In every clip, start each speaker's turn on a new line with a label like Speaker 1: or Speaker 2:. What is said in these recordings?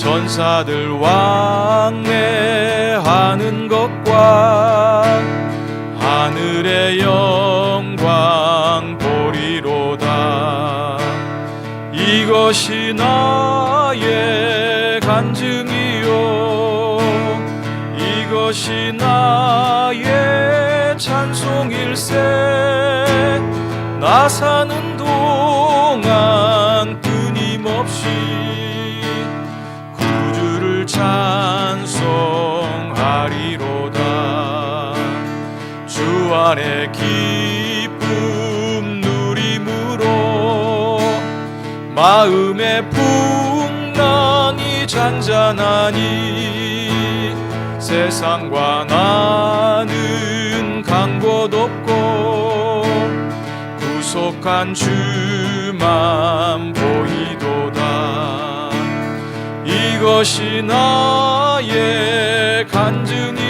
Speaker 1: 전사들 왕래하는 것과 하늘의 영광 보리로다. 이것이 나의 간증이요. 이것이 나의 찬송일세. 나 사는 동안 끊임없이 안에 기쁨 누림으로 마음의 풍랑이 잔잔하니 세상과 나는 간곳 없고 구속한 주만 보이도다. 이것이 나의 간증이요 이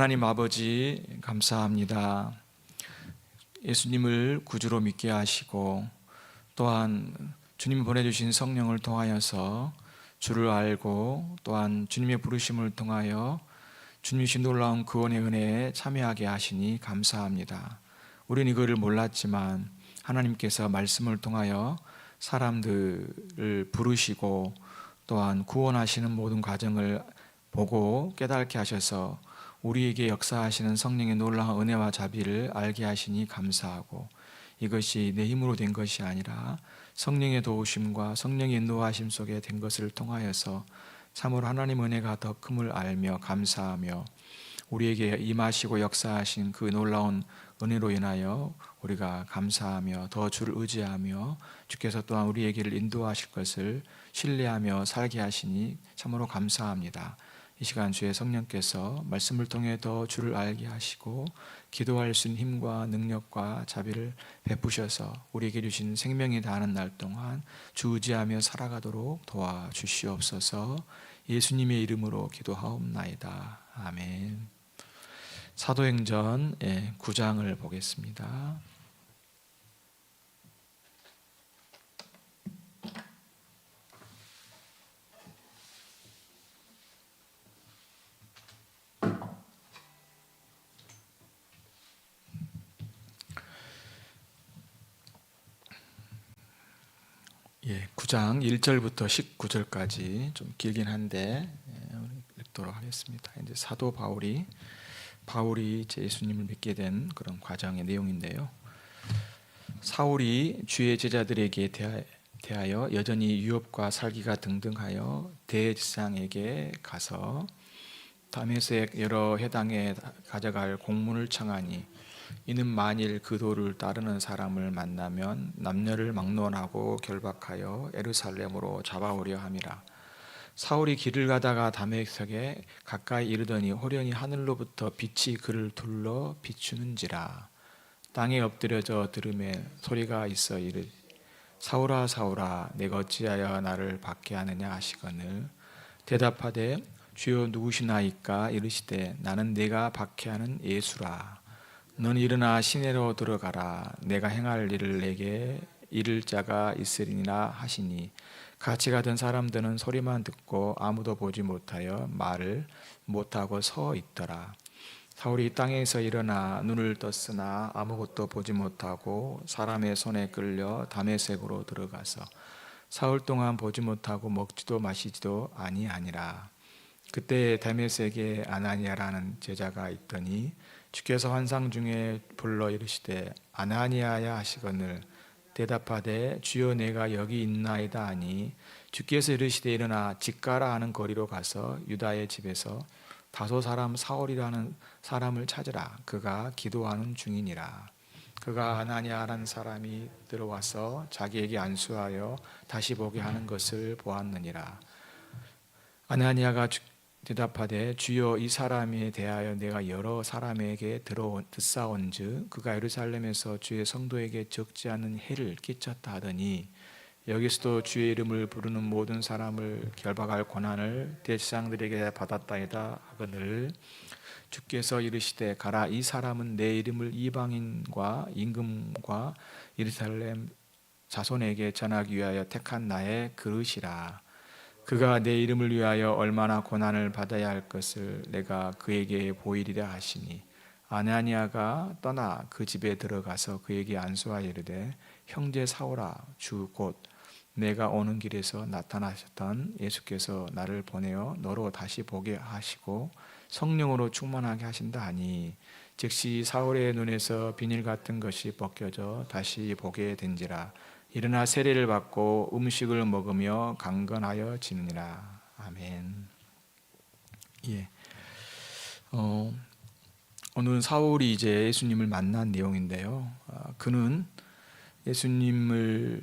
Speaker 1: 하나님 아버지 감사합니다. 예수님을 구주로 믿게 하시고 또한 주님 보내주신 성령을 통하여서 주를 알고 또한 주님의 부르심을 통하여 주님이 신 놀라운 구원의 은혜에 참여하게 하시니 감사합니다. 우리는 이거를 몰랐지만 하나님께서 말씀을 통하여 사람들을 부르시고 또한 구원하시는 모든 과정을 보고 깨닫게 하셔서 우리에게 역사하시는 성령의 놀라운 은혜와 자비를 알게 하시니 감사하고 이것이 내 힘으로 된 것이 아니라 성령의 도우심과 성령의 인도하심 속에 된 것을 통하여서 참으로 하나님 은혜가 더 큼을 알며 감사하며 우리에게 임하시고 역사하신 그 놀라운 은혜로 인하여 우리가 감사하며 더 주를 의지하며 주께서 또한 우리에게를 인도하실 것을 신뢰하며 살게 하시니 참으로 감사합니다. 이 시간 주의 성령께서 말씀을 통해 더 주를 알게 하시고 기도할 수 있는 힘과 능력과 자비를 베푸셔서 우리에게 주신 생명이 다하는 날 동안 주 의지하며 살아가도록 도와주시옵소서 예수님의 이름으로 기도하옵나이다. 아멘. 사도행전 9장을 보겠습니다. 예, 9장 1절부터 19절까지 좀 길긴 한데 예, 읽도록 하겠습니다. 이제 사도 바울이 바울이 예수님을 믿게 된 그런 과정의 내용인데요. 사울이 주의 제자들에게 대하- 대하여 여전히 유업과 살기가 등등하여 대지상에게 가서 다메섹 여러 해당에 가져갈 공문을 청하니 이는 만일 그 도를 따르는 사람을 만나면 남녀를 막론하고 결박하여 에루살렘으로 잡아오려 함이라. 사울이 길을 가다가 다메섹에 가까이 이르더니 호련히 하늘로부터 빛이 그를 둘러 비추는지라. 땅에 엎드려져 들음에 소리가 있어 이르 사울아 사울아 내가 어찌하여 나를 박해 하느냐 하시거늘? 대답하되 주여 누구시나이까? 이르시되 나는 내가 박해하는 예수라 너는 일어나 시내로 들어가라 내가 행할 일을 내게 이를 자가 있으리니라 하시니 같이 가던 사람들은 소리만 듣고 아무도 보지 못하여 말을 못하고 서 있더라 사울이 땅에서 일어나 눈을 떴으나 아무것도 보지 못하고 사람의 손에 끌려 다메섹으로 들어가서 사흘 동안 보지 못하고 먹지도 마시지도 아니하니라. 그때 다메섹에 아나니아라는 제자가 있더니 주께서 환상 중에 불러 이르시되 아나니아야 하시거늘 대답하되 주여 내가 여기 있나이다 하니 주께서 이르시되 일어나 직가라 하는 거리로 가서 유다의 집에서 다소 사람 사울이라는 사람을 찾으라. 그가 기도하는 중이니라. 그가 아나니아라는 사람이 들어와서 자기에게 안수하여 다시 보게 하는 것을 보았느니라. 아나니아가 주- 대답하되 주여 이 사람에 대하여 내가 여러 사람에게 들어 듣사온즉 그가 예루살렘에서 주의 성도에게 적지 않은 해를 끼쳤다 하더니 여기서도 주의 이름을 부르는 모든 사람을 결박할 권한을 대지상들에게 받았다이다 하거늘 주께서 이르시되 가라 이 사람은 내 이름을 이방인과 임금과 예루살렘 자손에게 전하기 위하여 택한 나의 그릇이라 그가 내 이름을 위하여 얼마나 고난을 받아야 할 것을 내가 그에게 보이리라 하시니 아나니아가 떠나 그 집에 들어가서 그에게 안수하여 이르되 형제 사오라 주 곧 내가 오는 길에서 나타나셨던 예수께서 나를 보내어 너로 다시 보게 하시고 성령으로 충만하게 하신다 하니 즉시 사울의 눈에서 비닐 같은 것이 벗겨져 다시 보게 된지라 일어나 세례를 받고 음식을 먹으며 강건하여 지느니라 아멘. 예. 어, 오늘은 사울이 이제 예수님을 만난 내용인데요. 아, 그는 예수님을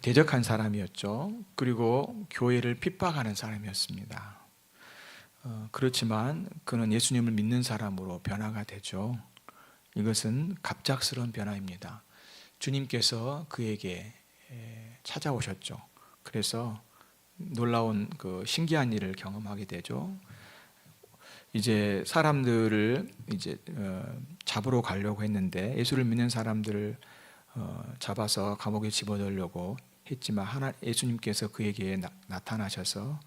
Speaker 1: 대적한 사람이었죠. 그리고 교회를 핍박하는 사람이었습니다. 어, 그렇지만 그는 예수님을 믿는 사람으로 변화가 되죠. 이것은 갑작스러운 변화입니다. 주님께서 그에게 에, 찾아오셨죠. 그래서 놀라운 그 신기한 일을 경험하게 되죠. 이제 사람들을 이제 어, 잡으러 가려고 했는데 예수를 믿는 사람들을 어, 잡아서 감옥에 집어넣으려고 했지만 하나 예수님께서 그에게 나, 타나셔서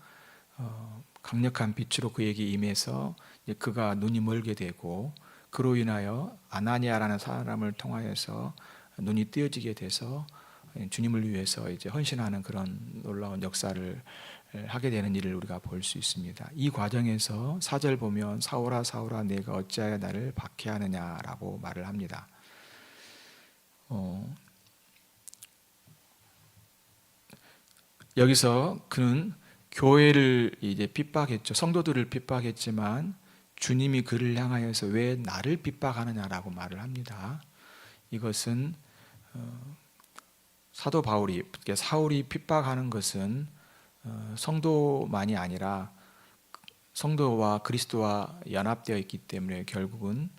Speaker 1: 어, 강력한 빛으로 그에게 임해서 그가 눈이 멀게 되고 그로 인하여 아나니아라는 사람을 통하여서 눈이 뜨여지게 돼서 주님을 위해서 이제 헌신하는 그런 놀라운 역사를 하게 되는 일을 우리가 볼 수 있습니다. 이 과정에서 사절 보면 사오라 사오라 내가 어찌하여 나를 박해하느냐라고 말을 합니다. 어, 여기서 그는 교회를 이제 핍박했죠. 성도들을 핍박했지만 주님이 그를 향하여서 왜 나를 핍박하느냐라고 말을 합니다. 이것은 어, 사도 바울이 사울이 핍박하는 것은 어, 성도만이 아니라 성도와 그리스도와 연합되어 있기 때문에 결국은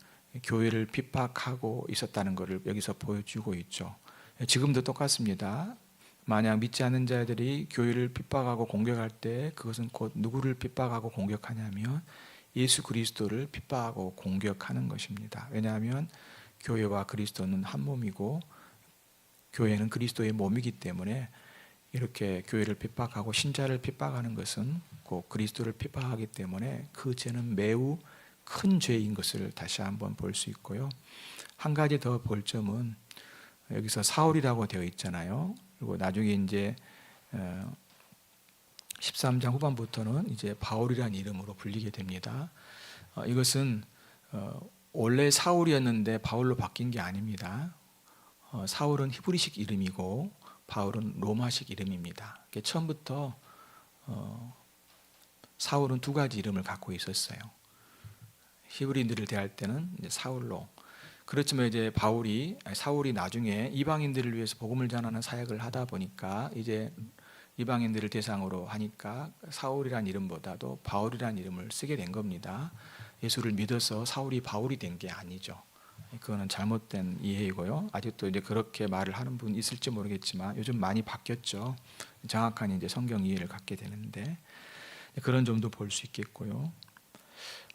Speaker 1: 교회를 핍박하고 있었다는 것을 여기서 보여주고 있죠. 지금도 똑같습니다. 만약 믿지 않는 자들이 교회를 핍박하고 공격할 때 그것은 곧 누구를 핍박하고 공격하냐면 예수 그리스도를 핍박하고 공격하는 것입니다. 왜냐하면 교회와 그리스도는 한 몸이고 교회는 그리스도의 몸이기 때문에 이렇게 교회를 핍박하고 신자를 핍박하는 것은 곧 그리스도를 핍박하기 때문에 그 죄는 매우 큰 죄인 것을 다시 한번 볼 수 있고요. 한 가지 더 볼 점은 여기서 사울이라고 되어 있잖아요. 그리고 나중에 이제 13장 후반부터는 이제 바울이라는 이름으로 불리게 됩니다. 어, 이것은 어, 원래 사울이었는데 바울로 바뀐 게 아닙니다. 어, 사울은 히브리식 이름이고 바울은 로마식 이름입니다. 처음부터 사울은 두 가지 이름을 갖고 있었어요. 히브리인들을 대할 때는 사울로 그렇지만 이제 바울이 사울이 나중에 이방인들을 위해서 복음을 전하는 사역을 하다 보니까 이제 이방인들을 대상으로 하니까 사울이란 이름보다도 바울이란 이름을 쓰게 된 겁니다. 예수를 믿어서 사울이 바울이 된 게 아니죠. 그거는 잘못된 이해이고요. 아직도 이제 그렇게 말을 하는 분 있을지 모르겠지만 요즘 많이 바뀌었죠. 정확한 이제 성경 이해를 갖게 되는데 그런 점도 볼 수 있겠고요.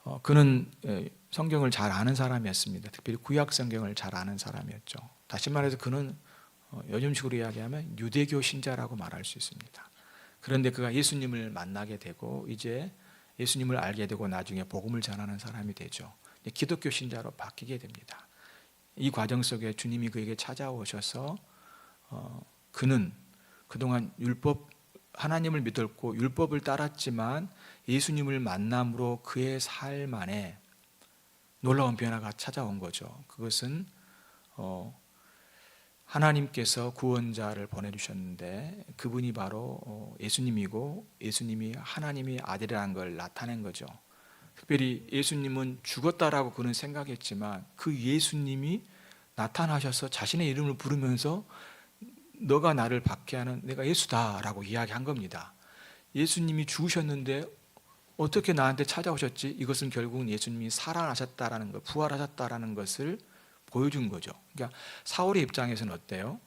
Speaker 1: 어, 그는 에, 성경을 잘 아는 사람이었습니다. 특별히 구약 성경을 잘 아는 사람이었죠. 다시 말해서 그는 어, 요즘식으로 이야기하면 유대교 신자라고 말할 수 있습니다. 그런데 그가 예수님을 만나게 되고 이제 예수님을 알게 되고 나중에 복음을 전하는 사람이 되죠. 이제 기독교 신자로 바뀌게 됩니다. 이 과정 속에 주님이 그에게 찾아오셔서 어, 그는 그동안 율법 하나님을 믿었고 율법을 따랐지만 예수님을 만남으로 그의 삶 안에 놀라운 변화가 찾아온 거죠. 그것은 어, 하나님께서 구원자를 보내주셨는데 그분이 바로 어, 예수님이고 예수님이 하나님의 아들이라는 걸 나타낸 거죠. 특별히 예수님은 죽었다라고 그는 생각했지만 그 예수님이 나타나셔서 자신의 이름을 부르면서 너가 나를 박해하는 내가 예수다라고 이야기한 겁니다. 예수님이 죽으셨는데 어떻게 나한테 찾아오셨지? 이것은 결국은 예수님이 살아나셨다라는 것, 부활하셨다라는 것을 보여준 거죠. 그러니까 사울의 입장에서는 어때요?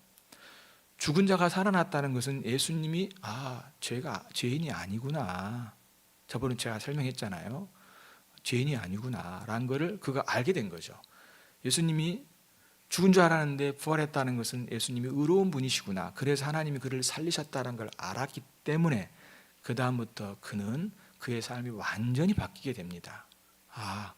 Speaker 1: 죽은 자가 살아났다는 것은 예수님이 아 죄가 죄인이 아니구나. 저번에 제가 설명했잖아요. 죄인이 아니구나라는 것을 그가 알게 된 거죠. 예수님이 죽은 줄 알았는데 부활했다는 것은 예수님이 의로운 분이시구나. 그래서 하나님이 그를 살리셨다는 걸 알았기 때문에 그 다음부터 그는 그의 삶이 완전히 바뀌게 됩니다. 아,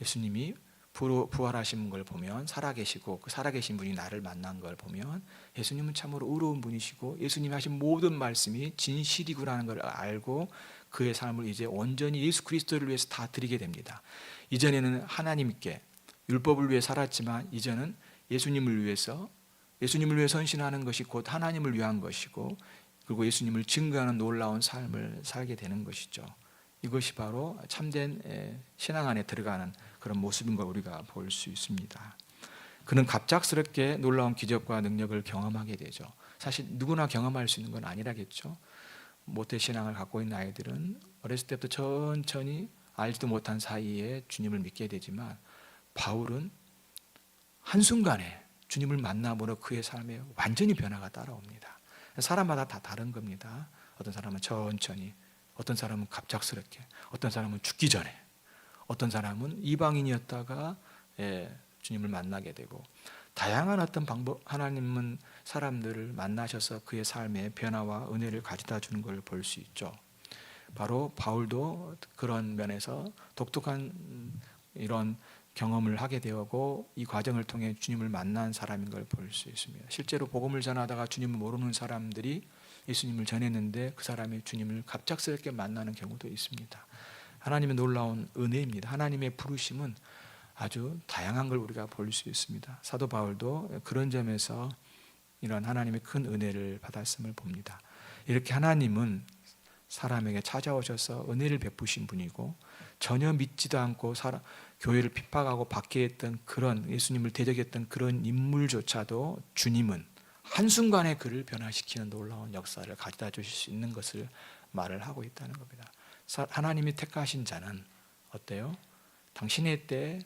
Speaker 1: 예수님이 부- 부활하신 걸 보면 살아계시고 그 살아계신 분이 나를 만난 걸 보면 예수님은 참으로 의로운 분이시고 예수님이 하신 모든 말씀이 진실이구라는 걸 알고 그의 삶을 이제 온전히 예수 그리스도를 위해서 다 드리게 됩니다. 이전에는 하나님께 율법을 위해 살았지만 이제는 예수님을 위해서 예수님을 위해 선신하는 것이 곧 하나님을 위한 것이고 그리고 예수님을 증거하는 놀라운 삶을 살게 되는 것이죠. 이것이 바로 참된 에, 신앙 안에 들어가는 그런 모습인 걸 우리가 볼 수 있습니다. 그는 갑작스럽게 놀라운 기적과 능력을 경험하게 되죠. 사실 누구나 경험할 수 있는 건 아니라겠죠. 모태 신앙을 갖고 있는 아이들은 어렸을 때부터 천천히 알지도 못한 사이에 주님을 믿게 되지만 바울은 한순간에 주님을 만남으로 그의 삶에 완전히 변화가 따라옵니다. 사람마다 다 다른 겁니다. 어떤 사람은 천천히, 어떤 사람은 갑작스럽게, 어떤 사람은 죽기 전에, 어떤 사람은 이방인이었다가 예, 주님을 만나게 되고 다양한 어떤 방법 하나님은 사람들을 만나셔서 그의 삶에 변화와 은혜를 가져다 주는 걸 볼 수 있죠. 바로 바울도 그런 면에서 독특한 음, 이런 경험을 하게 되었고 이 과정을 통해 주님을 만난 사람인 걸 볼 수 있습니다. 실제로 복음을 전하다가 주님을 모르는 사람들이 예수님을 전했는데 그 사람이 주님을 갑작스럽게 만나는 경우도 있습니다. 하나님의 놀라운 은혜입니다. 하나님의 부르심은 아주 다양한 걸 우리가 볼 수 있습니다. 사도 바울도 그런 점에서 이런 하나님의 큰 은혜를 받았음을 봅니다. 이렇게 하나님은 사람에게 찾아오셔서 은혜를 베푸신 분이고 전혀 믿지도 않고 사람, 교회를 핍박하고 박해했던 그런 예수님을 대적했던 그런 인물조차도 주님은 한순간에 그를 변화시키는 놀라운 역사를 가져다 주실 수 있는 것을 말을 하고 있다는 겁니다. 사- 하나님이 택하신 자는 어때요? 당신의 때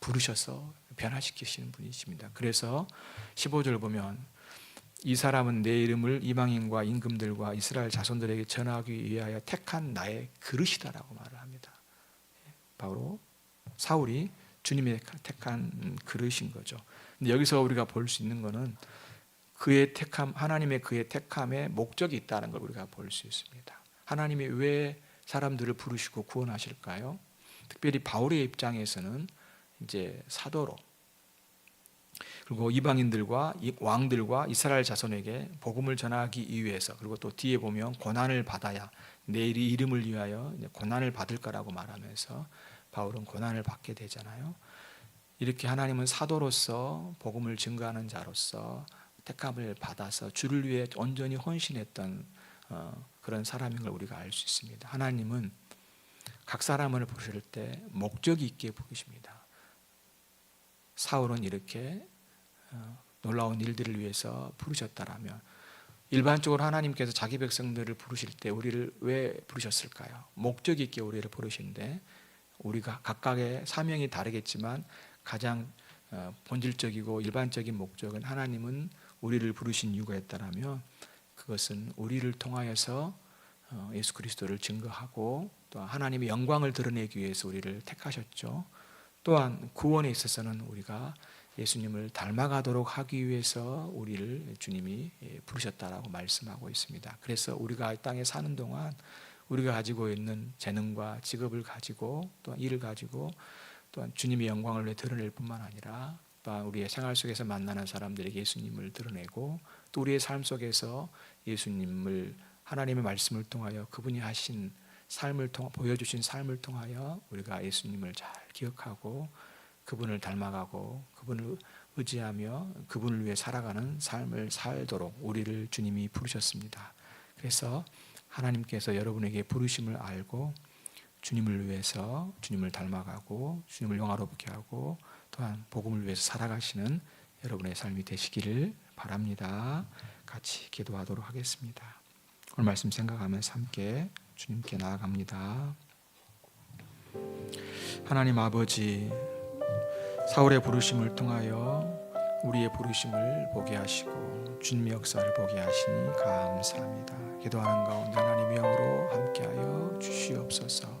Speaker 1: 부르셔서 변화시키시는 분이십니다. 그래서 15절 보면 이 사람은 내 이름을 이방인과 임금들과 이스라엘 자손들에게 전하기 위하여 택한 나의 그릇이다라고 말을 합니다. 바로 사울이 주님의 택한 그릇인 거죠. 근데 여기서 우리가 볼 수 있는 것은 그의 택함, 하나님의 그의 택함에 목적이 있다는 걸 우리가 볼 수 있습니다. 하나님이 왜 사람들을 부르시고 구원하실까요? 특별히 바울의 입장에서는 이제 사도로 그리고 이방인들과 이 왕들과 이스라엘 자손에게 복음을 전하기 위해서 그리고 또 뒤에 보면 고난을 받아야 내 이름을 위하여 고난을 받을 거라고 말하면서 바울은 고난을 받게 되잖아요. 이렇게 하나님은 사도로서 복음을 증거하는 자로서 택함을 받아서 주를 위해 온전히 헌신했던 어, 그런 사람인 걸 우리가 알 수 있습니다. 하나님은 각 사람을 부르실 때 목적이 있게 부르십니다. 사울은 이렇게 어, 놀라운 일들을 위해서 부르셨다라면 일반적으로 하나님께서 자기 백성들을 부르실 때 우리를 왜 부르셨을까요? 목적이 있게 우리를 부르신데 우리가 각각의 사명이 다르겠지만 가장 어, 본질적이고 일반적인 목적은 하나님은 우리를 부르신 이유가 있다라면 그것은 우리를 통하여서 어, 예수 그리스도를 증거하고 또 하나님의 영광을 드러내기 위해서 우리를 택하셨죠. 또한 구원에 있어서는 우리가 예수님을 닮아가도록 하기 위해서 우리를 주님이 예, 부르셨다라고 말씀하고 있습니다. 그래서 우리가 이 땅에 사는 동안 우리가 가지고 있는 재능과 직업을 가지고 또 일을 가지고 또한 주님의 영광을 내 드러낼 뿐만 아니라 또한 우리의 생활 속에서 만나는 사람들에게 예수님을 드러내고 또 우리의 삶 속에서 예수님을 하나님의 말씀을 통하여 그분이 하신 삶을 통해 보여주신 삶을 통하여 우리가 예수님을 잘 기억하고 그분을 닮아가고 그분을 의지하며 그분을 위해 살아가는 삶을 살도록 우리를 주님이 부르셨습니다. 그래서 하나님께서 여러분에게 부르심을 알고 주님을 위해서 주님을 닮아가고 주님을 영화롭게 하고 또한 복음을 위해서 살아가시는 여러분의 삶이 되시기를 바랍니다. 같이 기도하도록 하겠습니다. 오늘 말씀 생각하면서 함께 주님께 나아갑니다. 하나님 아버지 사울의 부르심을 통하여 우리의 부르심을 보게 하시고 주님의 역사를 보게 하시니 감사합니다. 기도하는 가운데 하나님의 영으로 함께하여 주시옵소서.